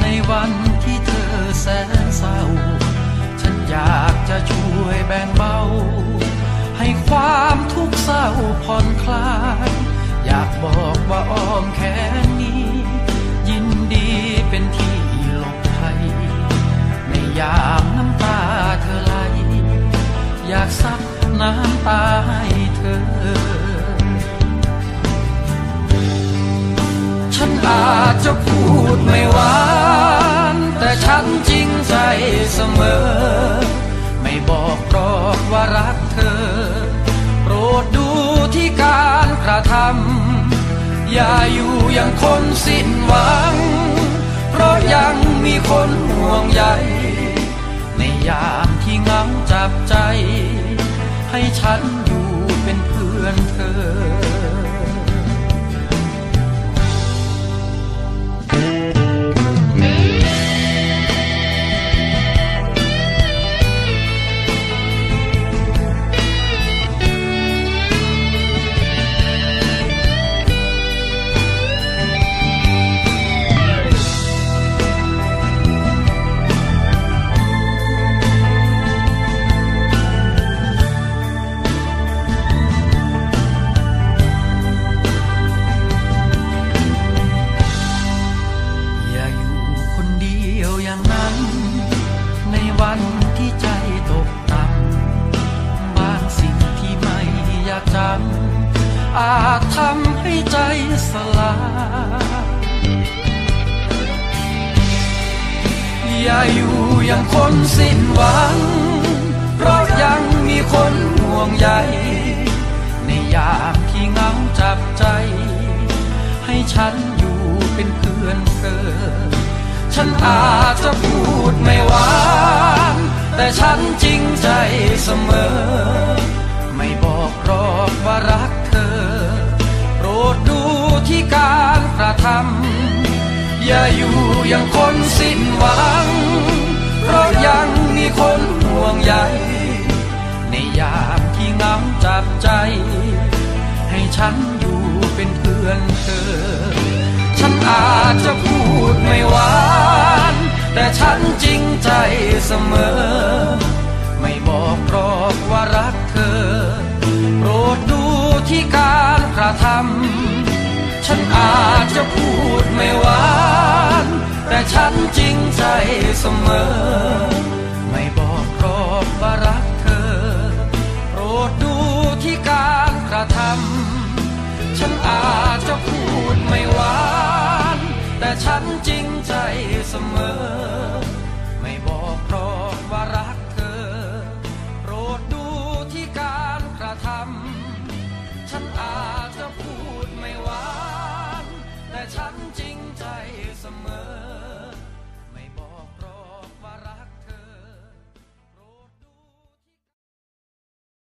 ในวันที่เธอแสนเศร้าฉันอยากจะช่วยแบ่งเบาให้ความทุกข์เศร้าผ่อนคลาย ตาให้เธอ ฉันอาจจะพูดไม่หวานแต่ฉันจริงใจเสมอ ไม่บอกหรอกว่ารักเธอ โปรดดูที่การกระทำอย่าอยู่อย่างคนสิ้นหวัง เพราะยังมีคนห่วงใยในยามที่เหงาจับใจ ให้ฉันอยู่เป็นเพื่อนเธอ จทำให้ใจสลายอย่าอยู่อย่างคนสิ้นหวัง เพราะยังมีคนห่วงใยในยามที่เหงาจับใจ ให้ฉันอยู่เป็นเพื่อนเธอ ฉันอาจจะพูดไม่หวานแต่ฉันจริงใจเสมอ ไม่บอกรอกว่ารัก ยู่อย่างคนสิ้นหวัง เพราะยังมีคนห่วงใยในยามที่เหงาจับใจ ให้ฉันอยู่เป็นเพื่อนเธอ ฉันอาจจะพูดไม่หวาน แต่ฉันจริงใจเสมอ ไม่บอกหรอกว่ารักเธอ โปรดดูที่การกระทำฉันอาจจะพูดไม่หวาน แต่ฉันจริงใจเสมอ ไม่บอกหรอบว่ารักเธอ โปรดดูที่การกระทำฉันอาจจะพูดไม่หวาน แต่ฉันจริงใจเสมอ